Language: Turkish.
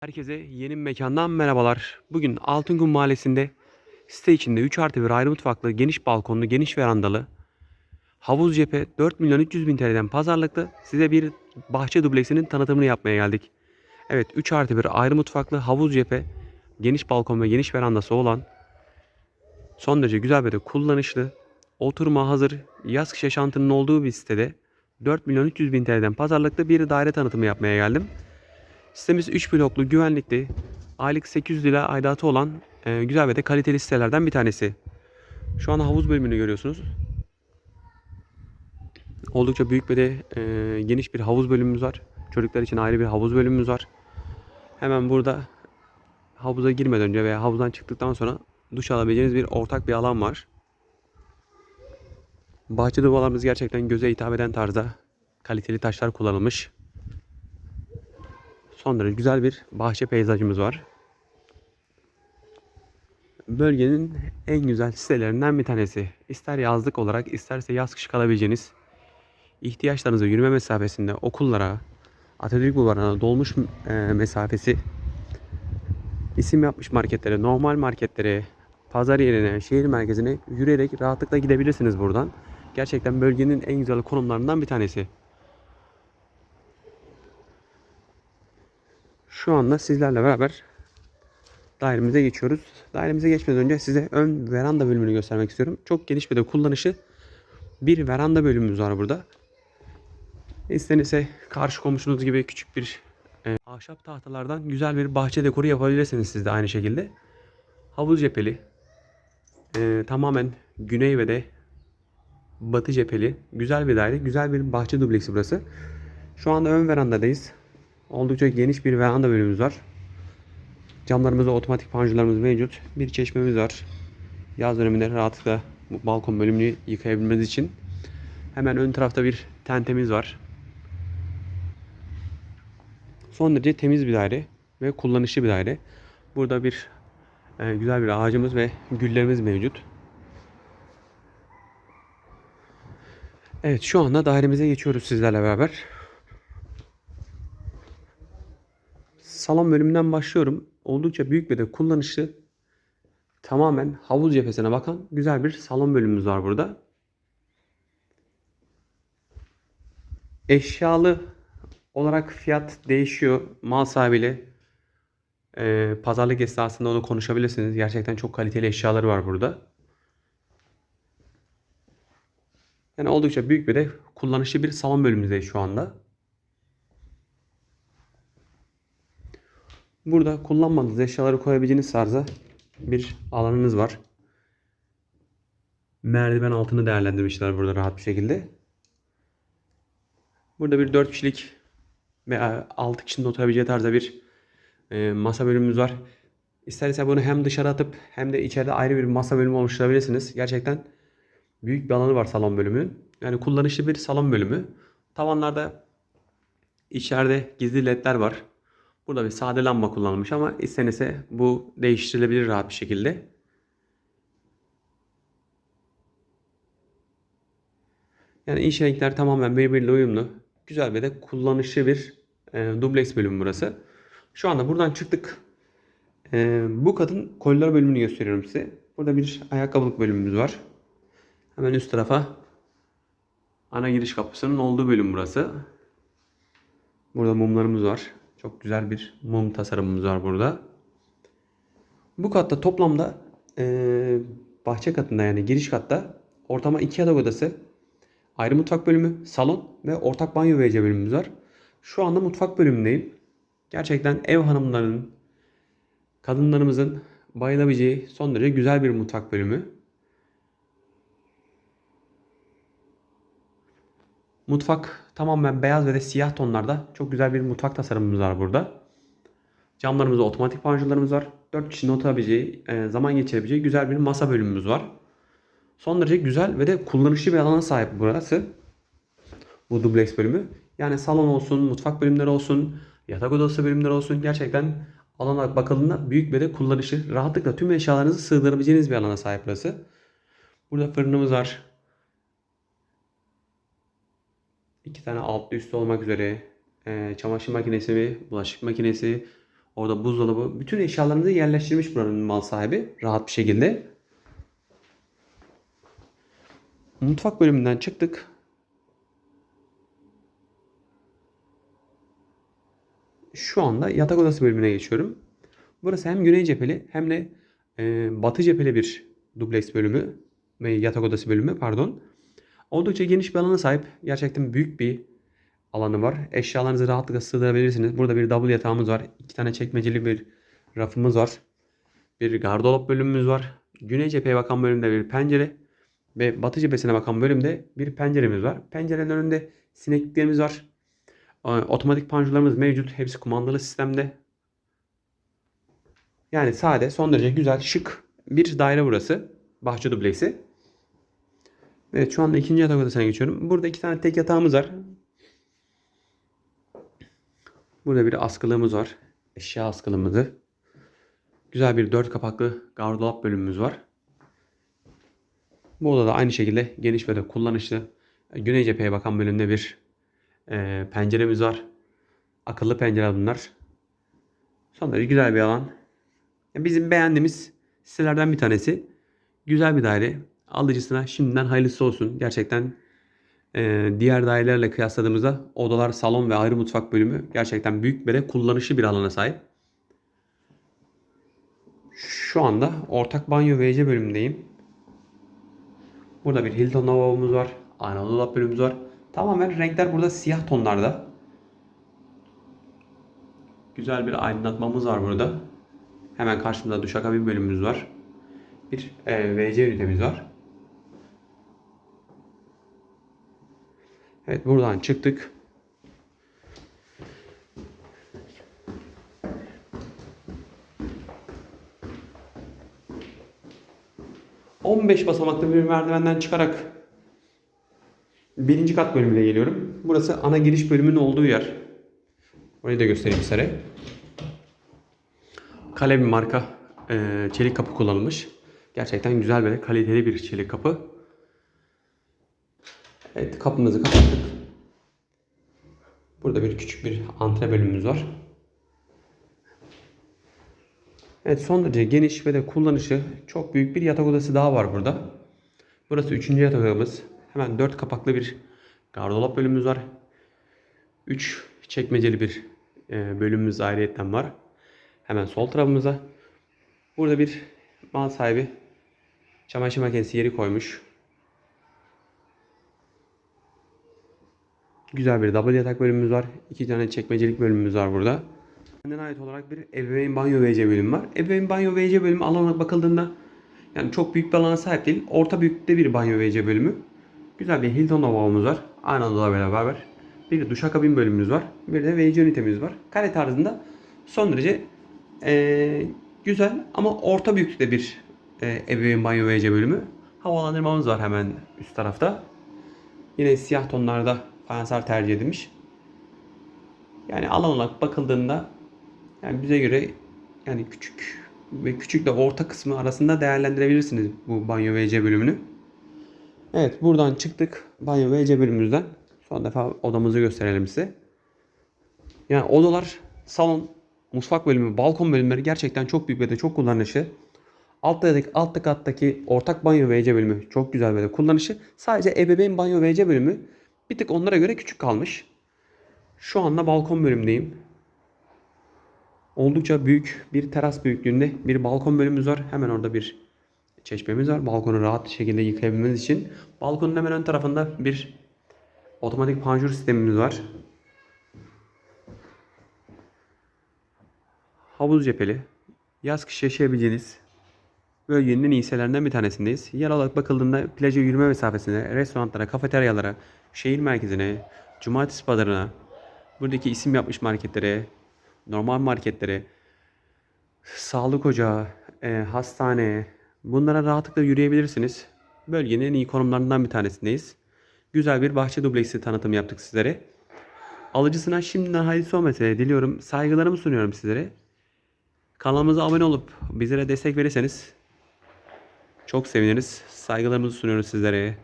Herkese yeni bir mekandan merhabalar. Bugün Altınkum Mahallesi'nde site içinde 3 artı 1 ayrı mutfaklı, geniş balkonlu, geniş verandalı, havuz cephe 4 milyon 300 bin TL'den pazarlıklı size bir bahçe dubleksinin tanıtımını yapmaya geldik. Evet 3 artı 1 ayrı mutfaklı, havuz cephe, geniş balkon ve geniş verandası olan son derece güzel ve de kullanışlı, oturma hazır, yaz kış yaşantının olduğu bir sitede 4 milyon 300 bin TL'den pazarlıklı bir daire tanıtımı yapmaya geldim. Sitemiz 3 bloklu, güvenlikli, aylık 800 lira aidatı olan e, güzel ve de kaliteli sitelerden bir tanesi. Şu an havuz bölümünü görüyorsunuz. Oldukça büyük ve de e, geniş bir havuz bölümümüz var. Çocuklar için ayrı bir havuz bölümümüz var. Hemen burada havuza girmeden önce veya havuzdan çıktıktan sonra duş alabileceğiniz bir ortak bir alan var. Bahçe duvarlarımız gerçekten göze hitap eden tarzda kaliteli taşlar kullanılmış. Son derece güzel bir bahçe peyzajımız var. Bölgenin en güzel sitelerinden bir tanesi. İster yazlık olarak isterse yaz kış kalabileceğiniz ihtiyaçlarınızı yürüme mesafesinde okullara, Atatürk Bulvarı'na dolmuş e, mesafesi isim yapmış marketlere, normal marketlere, pazar yerine, şehir merkezine yürüyerek rahatlıkla gidebilirsiniz buradan. Gerçekten bölgenin en güzel konumlarından bir tanesi. Şu anda sizlerle beraber dairemize geçiyoruz. Dairemize geçmeden önce size ön veranda bölümünü göstermek istiyorum. Çok geniş bir de kullanışı bir veranda bölümümüz var burada. İstenirse karşı komşunuz gibi küçük bir e, ahşap tahtalardan güzel bir bahçe dekoru yapabilirsiniz siz de aynı şekilde. Havuz cepheli. e, tamamen güney ve de batı cepheli. Güzel bir daire. Güzel bir bahçe dubleksi burası. Şu anda ön verandadayız. Oldukça geniş bir veranda bölümümüz var. Camlarımızda otomatik panjurlarımız mevcut. Bir çeşmemiz var. Yaz döneminde rahatlıkla bu balkon bölümünü yıkayabilmeniz için. Hemen ön tarafta bir tentemiz var. Son derece temiz bir daire ve kullanışlı bir daire. Burada bir e, güzel bir ağacımız ve güllerimiz mevcut. Evet şu anda dairemize geçiyoruz sizlerle beraber. Salon bölümünden başlıyorum. Oldukça büyük ve de kullanışlı tamamen havuz cephesine bakan güzel bir salon bölümümüz var burada. Eşyalı olarak fiyat değişiyor. Mal sahibiyle e, pazarlık esnasında onu konuşabilirsiniz. Gerçekten çok kaliteli eşyaları var burada. Yani oldukça büyük ve de kullanışlı bir salon bölümümüzdeyiz şu anda. Burada kullanmadığınız eşyaları koyabileceğiniz tarzda bir alanınız var. Merdiven altını değerlendirmişler burada rahat bir şekilde. Burada bir 4 kişilik ve 6 kişinin oturabileceği tarzda bir e, masa bölümümüz var. İsterse bunu hem dışarı atıp hem de içeride ayrı bir masa bölümü oluşturabilirsiniz. Gerçekten büyük bir alanı var salon bölümünün. Yani kullanışlı bir salon bölümü. Tavanlarda içeride gizli ledler var. Burada bir sade lamba kullanılmış ama istenirse bu değiştirilebilir rahat bir şekilde. Yani iç renkler tamamen birbiriyle uyumlu. Güzel ve de kullanışlı bir e, dubleks bölüm burası. Şu anda buradan çıktık. E, bu kadın koridor bölümünü gösteriyorum size. Burada bir ayakkabılık bölümümüz var. Hemen üst tarafa ana giriş kapısının olduğu bölüm burası. Burada mumlarımız var. Çok güzel bir mum tasarımımız var burada. Bu katta toplamda e, bahçe katında yani giriş katta ortama iki yatak odası, ayrı mutfak bölümü, salon ve ortak banyo ve WC bölümümüz var. Şu anda mutfak bölümündeyim. Gerçekten ev hanımlarının, kadınlarımızın bayılabileceği son derece güzel bir mutfak bölümü. Mutfak tamamen beyaz ve de siyah tonlarda. Çok güzel bir mutfak tasarımımız var burada. Camlarımızda otomatik panjurlarımız var. 4 kişinin oturabileceği, e, zaman geçirebileceği güzel bir masa bölümümüz var. Son derece güzel ve de kullanışlı bir alana sahip burası. Bu dubleks bölümü. Yani salon olsun, mutfak bölümleri olsun, yatak odası bölümleri olsun. Gerçekten alana bakıldığında büyük ve de kullanışlı. Rahatlıkla tüm eşyalarınızı sığdırabileceğiniz bir alana sahip burası. Burada fırınımız var. İki tane altlı üstü olmak üzere e, çamaşır makinesi ve bulaşık makinesi, Orada buzdolabı. Bütün eşyalarınızı yerleştirmiş buranın mal sahibi. Rahat bir şekilde. Mutfak bölümünden çıktık. Şu anda yatak odası bölümüne geçiyorum. Burası hem güney cepheli hem de e, batı cepheli bir dubleks bölümü ve yatak odası bölümü pardon. Oldukça geniş bir alana sahip. Gerçekten büyük bir alanı var. Eşyalarınızı rahatlıkla sığdırabilirsiniz. Burada bir double yatağımız var. İki tane çekmeceli bir rafımız var. Bir gardırop bölümümüz var. Güney cepheye bakan bölümde bir pencere ve batı cephesine bakan bölümde bir penceremiz var. Pencerenin önünde sinekliklerimiz var. Ee, Otomatik panjurlarımız mevcut. Hepsi kumandalı sistemde. Yani sade, son derece güzel, şık bir daire burası. Bahçe dubleksi. Evet şu anda ikinci yatak odasına geçiyorum. Burada iki tane tek yatağımız var. Burada bir askılığımız var. Eşya askılığımızı. Güzel bir dört kapaklı gardırop bölümümüz var. Bu odada aynı şekilde geniş ve de kullanışlı güney cepheye bakan bölümde bir e, penceremiz var. Akıllı pencere bunlar. Son derece güzel bir alan. Bizim beğendiğimiz sitelerden bir tanesi. Güzel bir daire. Alıcısına şimdiden hayırlısı olsun. Gerçekten e, diğer dairelerle kıyasladığımızda odalar, salon ve ayrı mutfak bölümü gerçekten büyük ve de kullanışlı bir alana sahip. Şu anda ortak banyo ve WC bölümündeyim. Burada bir Hilton lavabomuz var. Aynalı dolap bölümümüz var. Tamamen renkler burada siyah tonlarda. Güzel bir aydınlatmamız var burada. Hemen karşımızda duşakabin bölümümüz var. Bir e, WC ünitemiz var. Evet buradan çıktık. ...15 basamaklı bir merdivenden çıkarak... ...birinci kat bölümüne geliyorum. Burası ana giriş bölümünün olduğu yer. Orayı da göstereyim size. Kale bir marka çelik kapı kullanılmış. Gerçekten güzel ve kaliteli bir çelik kapı. Evet kapımızı kapattık. Burada bir küçük bir antre bölümümüz var. Evet son derece geniş ve de kullanışı çok büyük bir yatak odası daha var burada. Burası üçüncü yatak odamız. Hemen dört kapaklı bir gardırop bölümümüz var. Üç çekmeceli bir e, bölümümüz ayrıyetten var. Hemen sol tarafımıza. Burada bir mal sahibi çamaşır makinesi yeri koymuş. Güzel bir double yatak bölümümüz var. İki tane çekmecelik bölümümüz var burada. Kendine ait olarak bir ebeveyn banyo WC bölümü var. Ebeveyn banyo WC bölümü alan olarak bakıldığında yani çok büyük bir alana sahip değil. Orta büyüklükte bir banyo WC bölümü. Güzel bir Hilton lavabomuz var. Aynı odada beraber. Bir duşakabin bölümümüz var. Bir de WC ünitemiz var. Kare tarzında son derece eee, güzel ama orta büyüklükte bir eee ebeveyn banyo WC bölümü. Havalandırmamız var hemen üst tarafta. Yine siyah tonlarda fayanslar tercih edilmiş. Yani alan olarak bakıldığında yani bize göre yani küçük ve küçükle orta kısmı arasında değerlendirebilirsiniz bu banyo WC bölümünü. Evet buradan çıktık banyo WC bölümümüzden. Son defa odamızı gösterelim size. Yani odalar, salon, mutfak bölümü, balkon bölümleri gerçekten çok büyük ve de çok kullanışlı. Alttaki, altta kattaki ortak banyo WC bölümü çok güzel ve de kullanışı. Sadece ebeveyn banyo WC bölümü bir tık onlara göre küçük kalmış. Şu anda balkon bölümündeyim. Oldukça büyük bir teras büyüklüğünde bir balkon bölümümüz var. Hemen orada bir çeşmemiz var. Balkonu rahat şekilde yıkayabilmeniz için. Balkonun hemen ön tarafında bir otomatik panjur sistemimiz var. Havuz cepheli. Yaz kış yaşayabileceğiniz bölgenin en iyi bir tanesindeyiz. Yer olarak bakıldığında plaja yürüme mesafesine, restoranlara, kafeteryalara, şehir merkezine, cumartesi pazarına, buradaki isim yapmış marketlere, normal marketlere, sağlık ocağı, e, hastane, bunlara rahatlıkla yürüyebilirsiniz. Bölgenin en iyi konumlarından bir tanesindeyiz. Güzel bir bahçe dubleksi tanıtım yaptık sizlere. Alıcısına şimdiden hayırlısı olmasını diliyorum. Saygılarımı sunuyorum sizlere. Kanalımıza abone olup bizlere destek verirseniz çok seviniriz. Saygılarımızı sunuyoruz sizlere.